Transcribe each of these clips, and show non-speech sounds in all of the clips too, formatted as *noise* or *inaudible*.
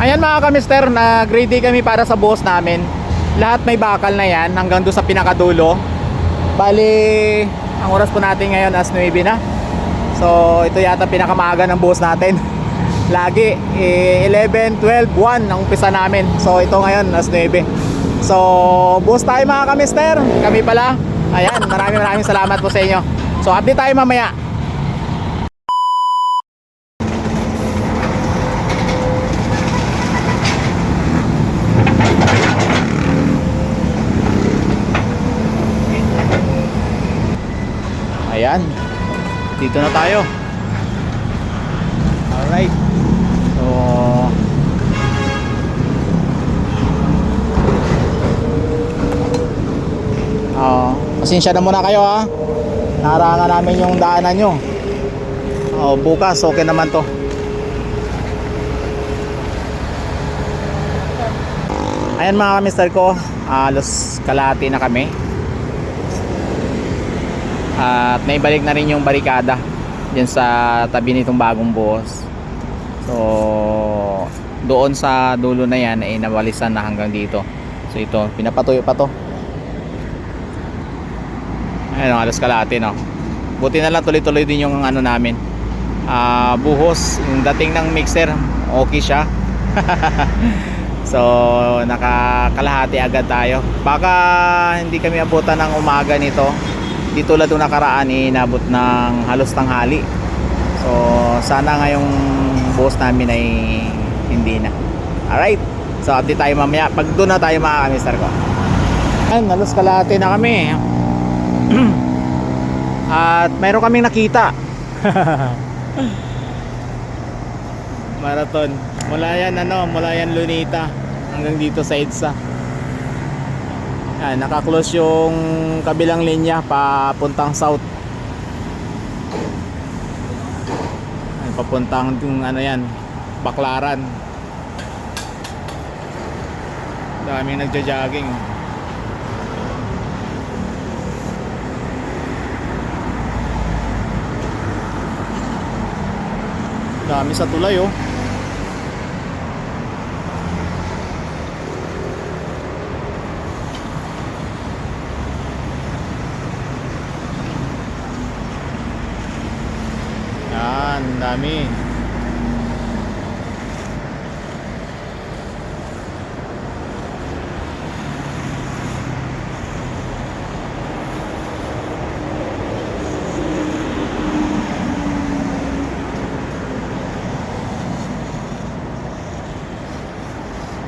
Ayan mga kamister, nag-ready kami para sa boss namin. Lahat may bakal na yan hanggang doon sa pinakadulo. Bali, ang oras po natin ngayon as 9 na. So, ito yata pinakamaaga ng boss natin. *laughs* Lagi, eh, 11, 12, 1 ang umpisa namin. So, ito ngayon as 9. So, boss tayo mga kamister. Kami pala. Ayan, maraming maraming salamat po sa inyo. So, update tayo mamaya. Ayan. Dito na tayo. Alright. So, Ah, pasensya na muna kayo ha. Narangan namin yung daanan nyo. Oh, bukas okay naman to. Ayan mga kamister ko, alos kalahati na kami. At naibalik na rin yung barikada dyan sa tabi nitong bagong buhos. So, doon sa dulo na yan ay nawalisan na hanggang dito. So ito, pinapatuyo pa to. Ayun, alas kalahati no. Buti na lang tuloy-tuloy din yung ano namin. Ah, buhos, yung dating ng mixer, okay siya. *laughs* so, nakakalahati agad tayo. Baka hindi kami abutan ng umaga nito. Di tulad nung nakaraan, inabot ng halos tanghali. So, sana ngayong buhos namin ay hindi na. Alright. So, update tayo mamaya. Pag doon na tayo mga kamister ko. Ayun, halos kalahati na kami. *clears throat* At mayroon kaming nakita. *laughs* Marathon. Mula yan ano, mula yan Lunita hanggang dito sa EDSA. Yan, naka-close yung kabilang linya papuntang south. Yan, papuntang yung ano yan, Baklaran. Daming nagja-jogging. Dami sa tulay oh. Yan, dami.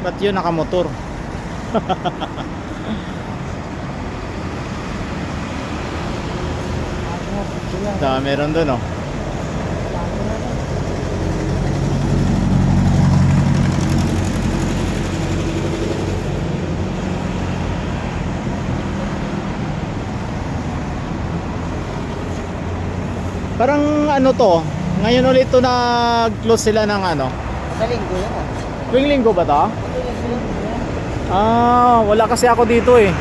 Ba't yun nakamotor? *laughs* Dami meron dun oh. Parang ano to, ngayon ulit to nag-close sila ng ano. Sa linggo yan ah. Tuwing linggo ba to? Ah, wala kasi ako dito eh.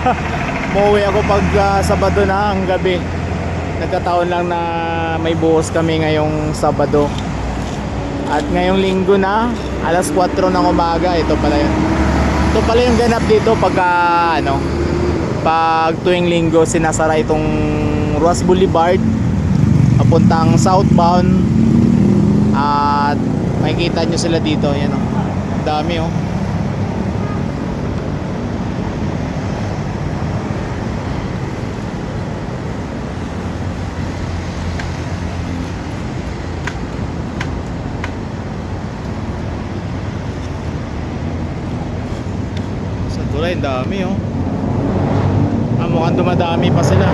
*laughs* Mauwi ako pag ah, Sabado na ang gabi. Nagkataon lang na may buhos kami ngayong Sabado. At ngayong linggo na, alas 4 ng umaga, ito pala yun. Ito pala yung ganap dito pag ah, ano, pag tuwing linggo sinasara itong Ruas Boulevard papuntang southbound. At makikita nyo sila dito yan o. Dami oh sa tulay dami oh ah, mukhang dumadami pa sila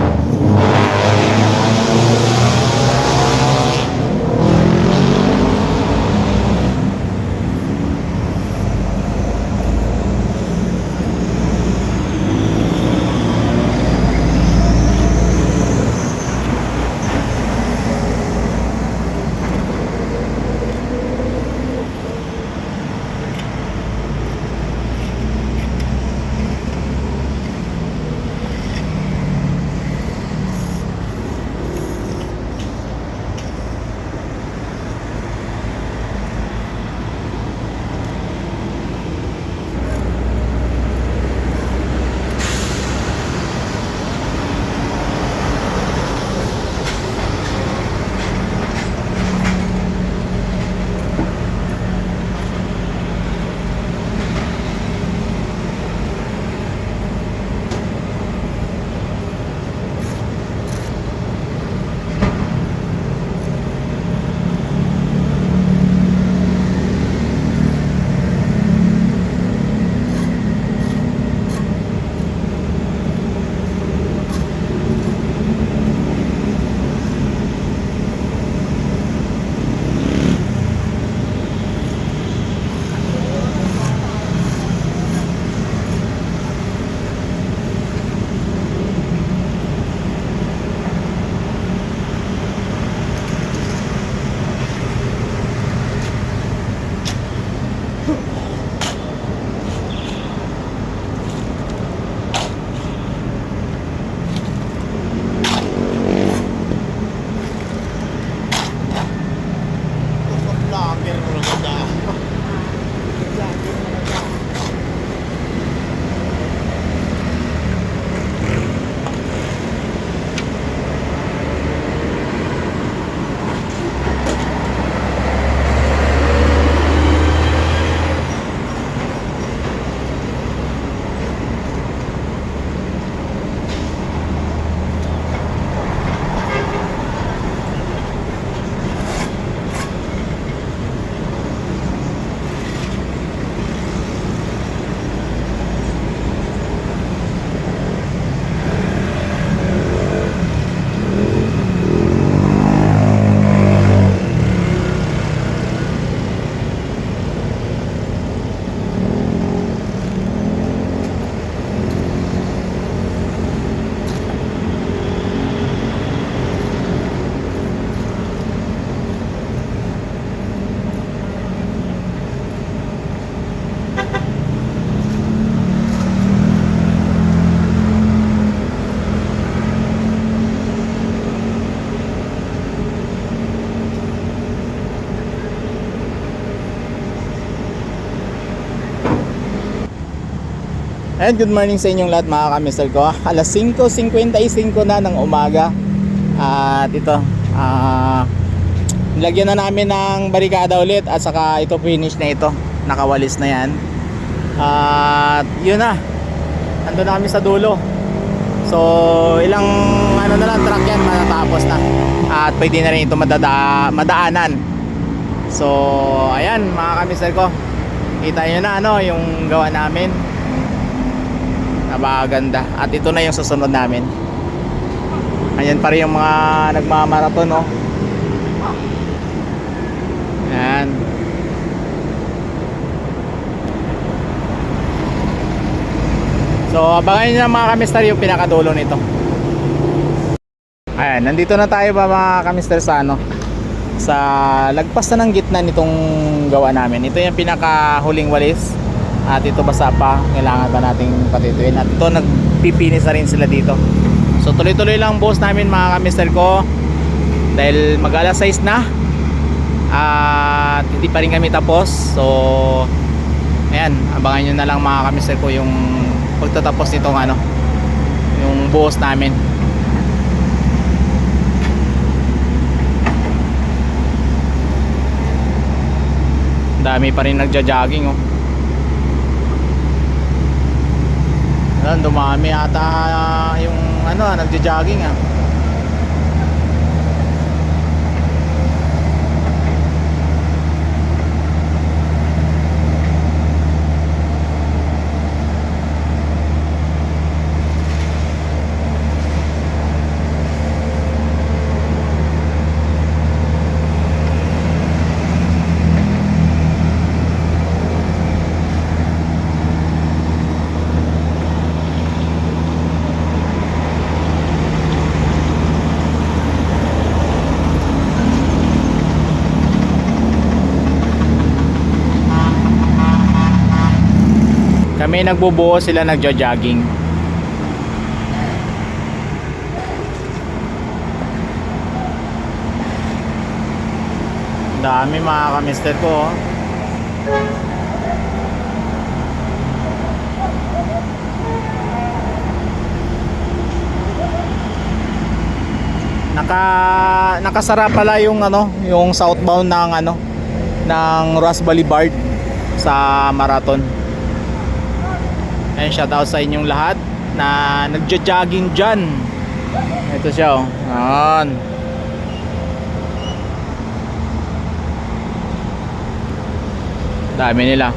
And good morning sa inyong lahat mga kamister ko. Alas 5.55 na ng umaga. At ito, ah nilagyan na namin ng barikada ulit at saka ito finish na ito. Nakawalis na yan. At yun na. Ando na kami sa dulo. So ilang ano na lang truck yan matatapos na. At pwede na rin ito madada madaanan. So ayan mga kamister ko. Kita nyo na ano yung gawa namin napakaganda. At ito na yung susunod namin. Ayan pa rin yung mga nagmamarathon no ayan. So abangan nyo na mga kamister yung pinakadulo nito. Ayan nandito na tayo ba mga kamister sa ano sa lagpas na ng gitna nitong gawa namin. Ito yung pinakahuling walis at ito basa pa kailangan pa nating patituin. At ito nagpipinis na rin sila dito. So tuloy tuloy lang boss namin mga kamister ko. Dahil mag alas 6 na at hindi pa rin kami tapos. So ayan abangan nyo na lang mga kamister ko yung pagtatapos nitong ano yung buhos namin. Dami pa rin nagja-jogging oh Ayan, dumami ata ah, yung ano, ah, nagja-jogging ah. Kami nagbubuo sila nagja-jogging. Dami mga kamister ko. oh. Naka nakasara pala yung ano, yung southbound ng ano ng Ross Boulevard sa marathon. Ayun, shout out sa inyong lahat na nagja-jogging dyan. Ito siya oh. Ayan. Dami nila.